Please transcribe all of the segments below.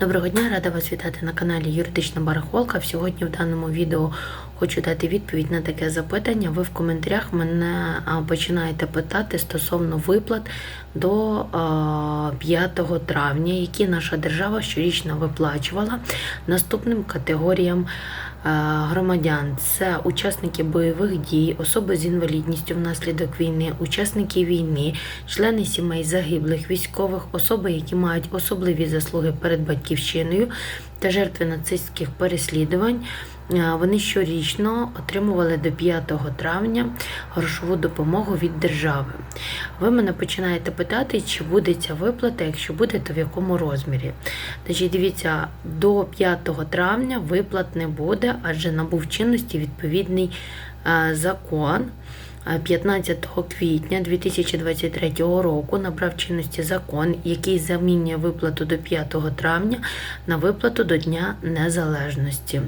Доброго дня, рада вас вітати на каналі Юридична Барахолка. Сьогодні в даному відео хочу дати відповідь на таке запитання. Ви в коментарях мене починаєте питати стосовно виплат до а, 5 травня, які наша держава щорічно виплачувала наступним категоріям громадян. Це учасники бойових дій, особи з інвалідністю внаслідок війни, учасники війни, члени сімей загиблих військових, особи, які мають особливі заслуги перед батьківщиною та жертви нацистських переслідувань. Е, Вони щорічно отримували до 5 травня грошову допомогу від держави. Ви мене починаєте питати, чи буде ця виплата, якщо буде, то в якому розмірі. Значить, дивіться, до 5 травня виплат не буде, адже набув чинності відповідний е, закон. Е, 15 квітня 2023 року набрав чинності закон, який замінює виплату до 5 травня на виплату до Дня Незалежності.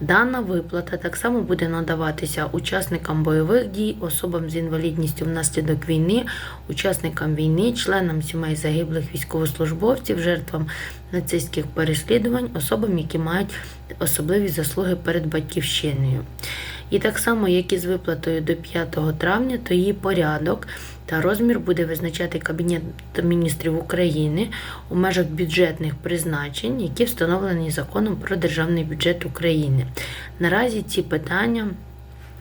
Дана виплата так само буде надаватися учасникам бойових дій, особам з інвалідністю внаслідок війни, учасникам війни, членам сімей загиблих військовослужбовців, жертвам нацистських переслідувань, особам, які мають особливі заслуги перед батьківщиною. І так само, як і з виплатою до 5 травня, то її порядок та розмір буде визначати Кабінет міністрів України у межах бюджетних призначень, які встановлені законом про державний бюджет України. Наразі ці питання.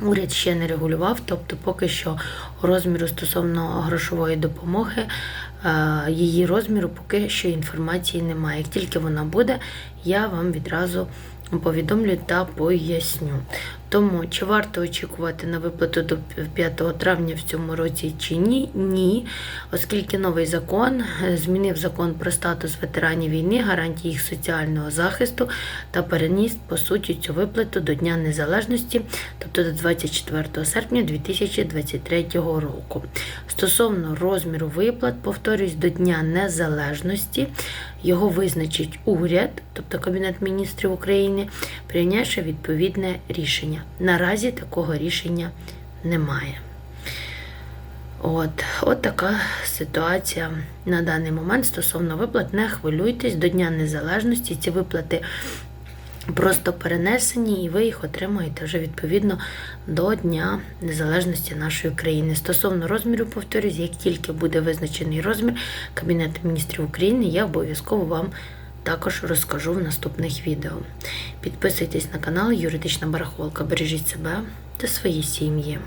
Уряд ще не регулював, тобто поки що розміру стосовно грошової допомоги, е, її розміру поки що інформації немає. Як тільки вона буде, я вам відразу повідомлю та поясню. Тому чи варто очікувати на виплату до 5 травня в цьому році чи ні? Ні, оскільки новий закон е, змінив закон про статус ветеранів війни, гарантії їх соціального захисту та переніс по суті цю виплату до Дня Незалежності, тобто до 24 серпня 2023 року. Стосовно розміру виплат, повторюсь, до Дня Незалежності його визначить уряд, тобто Кабінет міністрів України, прийнявши відповідне рішення. Наразі такого рішення немає. От, от така ситуація на даний момент стосовно виплат. Не хвилюйтесь до Дня Незалежності. Ці виплати просто перенесені, і ви їх отримаєте вже відповідно до Дня Незалежності нашої країни. Стосовно розміру, повторюсь, як тільки буде визначений розмір Кабінету міністрів України, я обов'язково вам також розкажу в наступних відео. Підписуйтесь на канал Юридична Барахолка, бережіть себе та свої сім'ї.